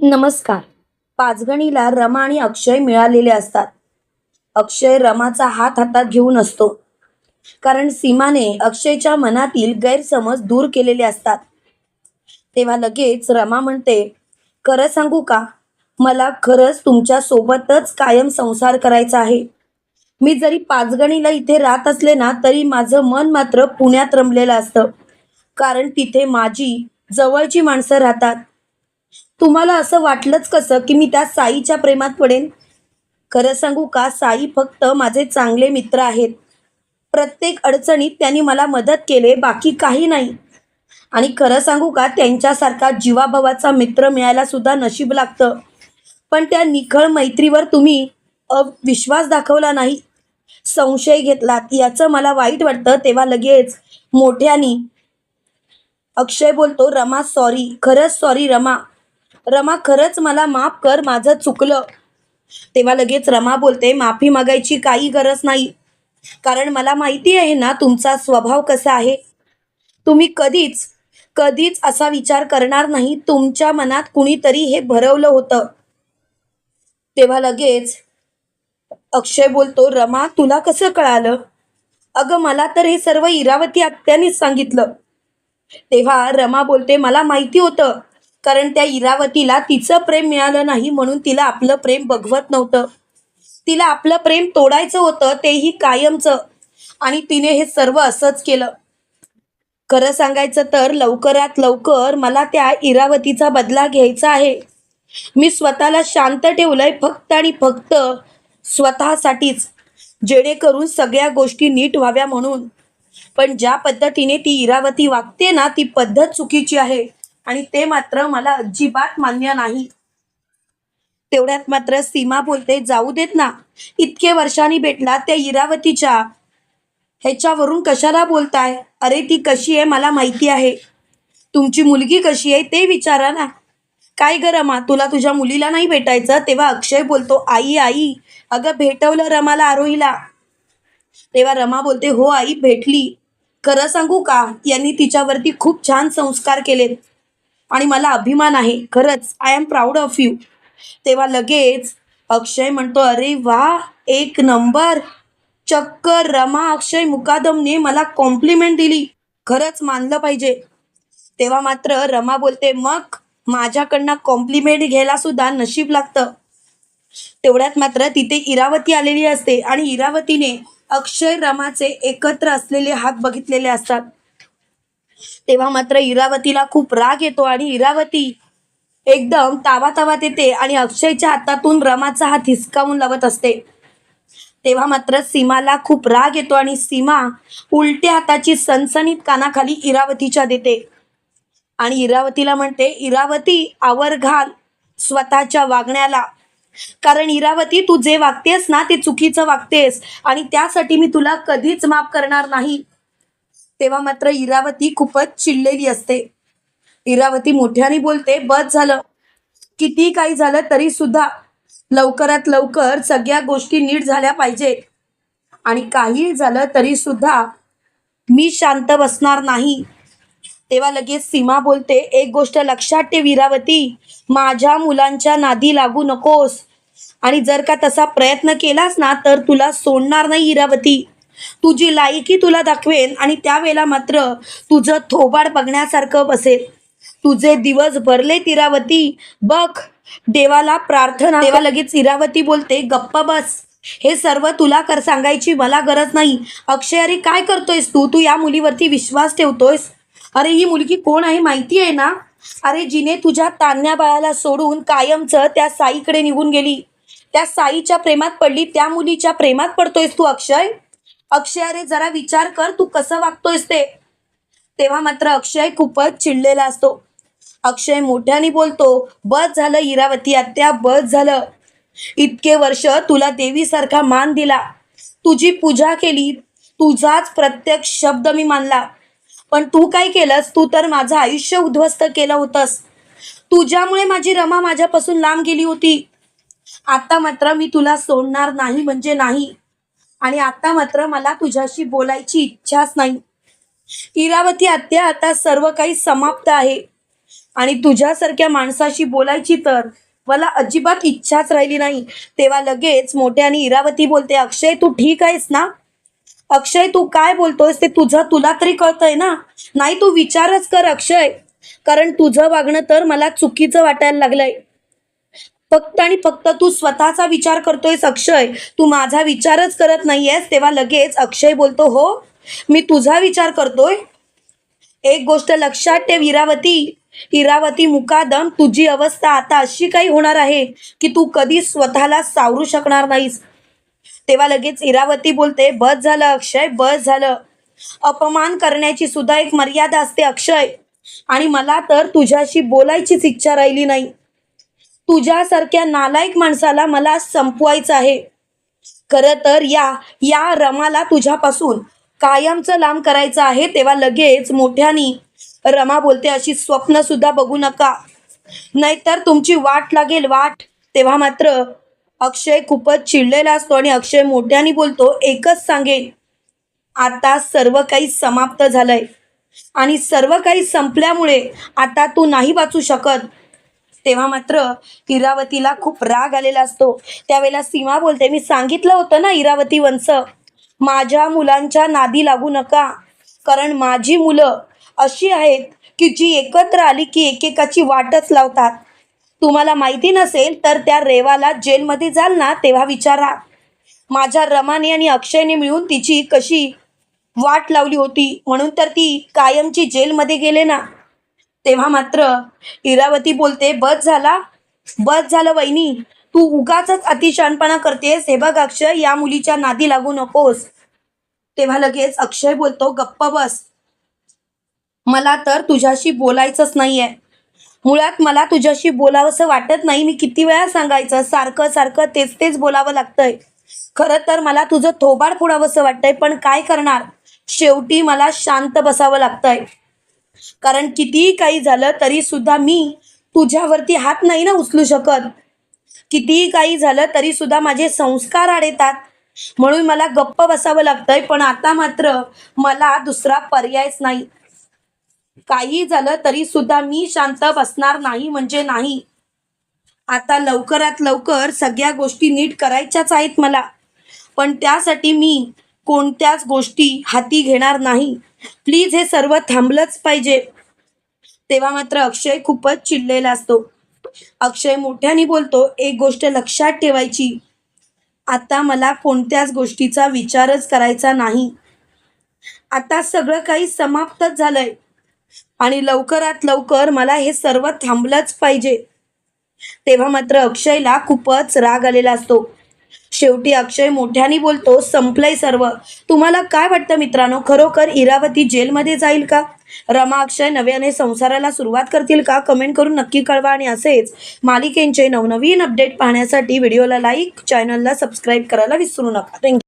नमस्कार. पाचगणीला रमा आणि अक्षय मिळालेले असतात. अक्षय रमाचा हात हातात घेऊन असतो. कारण सीमाने अक्षयच्या मनातील गैरसमज दूर केलेले असतात. तेव्हा लगेच रमा म्हणते खरं सांगू का? मला खरंच तुमच्या सोबतच कायम संसार करायचा आहे. मी जरी पाचगणीला इथे राहत असले ना तरी माझं मन मात्र पुण्यात रमलेलं असतं. कारण तिथे माझी जवळची माणसं राहतात. तुम्हाला असं वाटलंच कसं की मी त्या साईच्या प्रेमात पडेन? खरं सांगू का साई फक्त माझे चांगले मित्र आहेत. प्रत्येक अडचणीत त्यांनी मला मदत केले बाकी काही नाही. आणि खरं सांगू का त्यांच्यासारखा जीवाभावाचा मित्र मिळायला सुद्धा नशीब लागतं. पण त्या निखळ मैत्रीवर तुम्ही अविश्वास दाखवला नाही. संशय घेतलात याचं मला वाईट वाटतं तेव्हा लगेच मोठ्यानी अक्षय बोलतो रमा सॉरी खरंच सॉरी रमा. रमा खरंच मला माफ कर माझं चुकलं. तेव्हा लगेच रमा बोलते माफी मागायची काही गरज नाही. कारण मला माहिती आहे ना तुमचा स्वभाव कसा आहे. तुम्ही कधीच कधीच असा विचार करणार नाही. तुमच्या मनात कुणीतरी हे भरवलं होतं. तेव्हा लगेच अक्षय बोलतो रमा तुला कसं कळालं? अगं मला तर हे सर्व इरावती आत्यानेच सांगितलं. तेव्हा रमा बोलते मला माहिती होतं. कारण त्या इरावतीला तिचं प्रेम मिळालं नाही म्हणून तिला आपलं प्रेम बघवत नव्हतं. तिला आपलं प्रेम तोडायचं होतं तेही कायमचं. आणि तिने हे सर्व असंच केलं. खरं सांगायचं तर लवकरात लवकर मला त्या इरावतीचा बदला घ्यायचा आहे. मी स्वतःला शांत ठेवलंय फक्त आणि फक्त स्वतःसाठीच जेणेकरून सगळ्या गोष्टी नीट व्हाव्या म्हणून. पण ज्या पद्धतीने ती इरावती वागते ना ती पद्धत चुकीची आहे. आणि ते मात्र मला अजिबात मान्य नाही. तेवढ्यात मात्र सीमा बोलते जाऊ देत ना. इतके वर्षांनी भेटला त्या इरावतीच्या. ह्याच्यावरून कशाला बोलताय? अरे ती कशी आहे मला माहिती आहे. तुमची मुलगी कशी आहे ते विचारा ना. काय ग रमा तुला तुझ्या मुलीला नाही भेटायचं? तेव्हा अक्षय बोलतो आई आई. अगं भेटवलं रमाला आरोहीला. तेव्हा रमा बोलते हो आई भेटली. खरं सांगू का? यांनी तिच्यावरती खूप छान संस्कार केलेत. आणि मला अभिमान आहे. खरंच I am proud of you तेव्हा लगेच अक्षय म्हणतो अरे वा एक नंबर चक्क रमा अक्षय मुकादमने मला कॉम्प्लिमेंट दिली. खरंच मानलं पाहिजे. तेव्हा मात्र रमा बोलते मग माझ्याकडनं कॉम्प्लिमेंट घ्यायला सुद्धा नशीब लागतं. तेवढ्यात मात्र तिथे इरावती आलेली असते आणि इरावतीने अक्षय रमाचे एकत्र असलेले हात बघितलेले असतात. तेव्हा मात्र इरावतीला खूप राग येतो आणि इरावती एकदम तावातावात येते आणि अक्षयच्या हातातून रमाचा हात हिसकावून लावत असते. तेव्हा मात्र सीमाला खूप राग येतो आणि सीमा उलट्या हाताची सनसनीत कानाखाली इरावतीच्या देते. आणि इरावतीला म्हणते इरावती आवर घाल स्वतःच्या वागण्याला. कारण इरावती तू जे वागतेस ना ते चुकीचं वागतेस आणि त्यासाठी मी तुला कधीच माफ करणार नाही. तेव्हा मात्र इरावती खूपच चिडलेली असते. इरावती मोठ्याने बोलते बस झालं. किती काही झालं तरी सुद्धा लवकरात लवकर सगळ्या गोष्टी नीट झाल्या पाहिजेत आणि काही झालं तरी सुद्धा मी शांत बसणार नाही. तेव्हा लगेच सीमा बोलते एक गोष्ट लक्षात ठेव इरावती. माझ्या मुलांच्या नादी लागू नकोस. आणि जर का तसा प्रयत्न केलास ना तर तुला सोडणार नाही इरावती. तुझी लायकी तुला दाखवेन आणि त्यावेळेला मात्र तुझं थोबाड बघण्यासारखं बसेल. तुझे दिवस भरले इरावती बघ देवाला प्रार्थना देवा लगेच इरावती बोलते गप्प बस. हे सर्व तुला कर सांगायची मला गरज नाही. अक्षय अरे काय करतोयस तू? तू या मुलीवरती विश्वास ठेवतोयस. अरे ही मुलगी कोण आहे माहिती आहे ना? अरे जिने तुझ्या तान्या बाळाला सोडून कायमचं त्या साईकडे निघून गेली. त्या साईच्या प्रेमात पडली त्या मुलीच्या प्रेमात पडतोयस तू अक्षय? अक्षय अरे जरा विचार कर तू कसं वागतोयस ते. तेव्हा मात्र अक्षय खूपच चिडलेला असतो. अक्षय मोठ्याने बोलतो बस झालं इरावती आत्या बस झालं. इतके वर्ष तुला देवीसारखा मान दिला. तुझी पूजा केली तुझाच प्रत्येक शब्द मी मानला. पण तू काय केलंस? तू तर माझं आयुष्य उद्ध्वस्त केलं होतंस. तुझ्यामुळे माझी रमा माझ्यापासून लांब गेली होती. आता मात्र मी तुला सोडणार नाही म्हणजे नाही. आणि आता मात्र मला तुझ्याशी बोलायची इच्छाच नाही. इरावती आत्या आता सर्व काही समाप्त आहे. आणि तुझ्यासारख्या माणसाशी बोलायची तर मला अजिबात इच्छाच राहिली नाही. तेव्हा लगेच मोठ्याने इरावती बोलते अक्षय तू ठीक आहेस ना? अक्षय तू काय बोलतोयस? ते तुझं तुला तरी कळतंय ना? नाही तू विचारच कर अक्षय. कारण तुझं वागणं तर मला चुकीचं वाटायला लागलंय. फक्त आणि फक्त तू स्वतःचा विचार करतोयस अक्षय. तू माझा विचारच करत नाहीयेस तेव्हा लगेच अक्षय बोलतो हो मी तुझा विचार करतोय. एक गोष्ट लक्षात ठेव इरावती. इरावती मुकादम तुझी अवस्था आता अशी काही होणार आहे की तू कधी स्वतःला सावरू शकणार नाहीस. तेव्हा लगेच इरावती बोलते बस झालं अक्षय बस झालं. अपमान करण्याची सुद्धा एक मर्यादा असते अक्षय. आणि मला तर तुझ्याशी बोलायचीच इच्छा राहिली नाही. तुझ्यासारख्या नालायक माणसाला मला संपवायचं आहे. खरं तर या या रमाला तुझ्यापासून कायमचं लांब करायचं आहे तेव्हा लगेच मोठ्यानी रमा बोलते अशी स्वप्न सुद्धा बघू नका. नाहीतर तुमची वाट लागेल वाट. तेव्हा मात्र अक्षय खूपच चिडलेला असतो आणि अक्षय मोठ्याने बोलतो एकच सांगेल आता सर्व काही समाप्त झालंय. आणि सर्व काही संपल्यामुळे आता तू नाही वाचू शकत. तेव्हा मात्र इरावतीला खूप राग आलेला असतो. त्यावेळेला सीमा बोलते मी सांगितलं होतं ना इरावती वंश माझ्या मुलांच्या नादी लागू नका. कारण माझी मुलं अशी आहेत की जी एकत्र आली की एकेकाची वाटच लावतात. तुम्हाला माहिती नसेल तर त्या रेवाला जेलमध्ये जाल ना तेव्हा विचारा. माझ्या रमाने आणि अक्षयने मिळून तिची कशी वाट लावली होती म्हणून तर ती कायमची जेलमध्ये गेले ना. तेव्हा मात्र इरावती बोलते बस झाला बस झालं वहिनी तू उगाच अतिशहाणपणा करतेस. हे बघ अक्षय या मुलीच्या नादी लागू नकोस. तेव्हा लगेच अक्षय बोलतो गप्प बस. मला तर तुझ्याशी बोलायचंच नाहीये. मुळात मला तुझ्याशी बोलावंसं वाटत नाही. मी किती वेळा सांगायचं सारखं सारखं तेच तेच बोलावं लागतंय. खरं तर मला तुझं थोबाड फोडावंसं वाटतंय पण काय करणार? शेवटी मला शांत बसावं लागतंय. कारण कितीही काही झालं तरी सुद्धा मी तुझ्यावरती हात नाही ना उचलू शकत. कितीही काही झालं तरी सुद्धा माझे संस्कार आड येतात म्हणून मला गप्प बसावं लागतंय पण आता मात्र मला दुसरा पर्यायच नाही. काही झालं तरी सुद्धा मी शांत बसणार नाही म्हणजे नाही. आता लवकरात लवकर सगळ्या गोष्टी नीट करायच्याच आहेत मला. पण त्यासाठी मी कोणत्याच गोष्टी हाती घेणार नाही. प्लीज हे सर्व थांबलंच पाहिजे. तेव्हा मात्र अक्षय खूपच चिडलेला असतो. अक्षय मोठ्याने बोलतो एक गोष्ट लक्षात ठेवायची. आता मला कोणत्याच गोष्टीचा विचारच करायचा नाही. आता सगळं काही समाप्तच झालंय. आणि लवकरात लवकर मला हे सर्व थांबलंच पाहिजे. तेव्हा मात्र अक्षयला खूपच राग आलेला असतो. शेवटी अक्षय मोठ्याने बोलतो संपलंय सर्व. तुम्हाला काय वाटतं मित्रांनो? खरोखर इरावती जेलमध्ये जाईल का? रमा अक्षय नव्याने संसाराला सुरुवात करतील का? कमेंट करून नक्की कळवा आणि असेच मालिकेंचे नवनवीन अपडेट पाहण्यासाठी व्हिडिओला लाईक चॅनलला सबस्क्राईब करायला विसरू नका. थँक्यू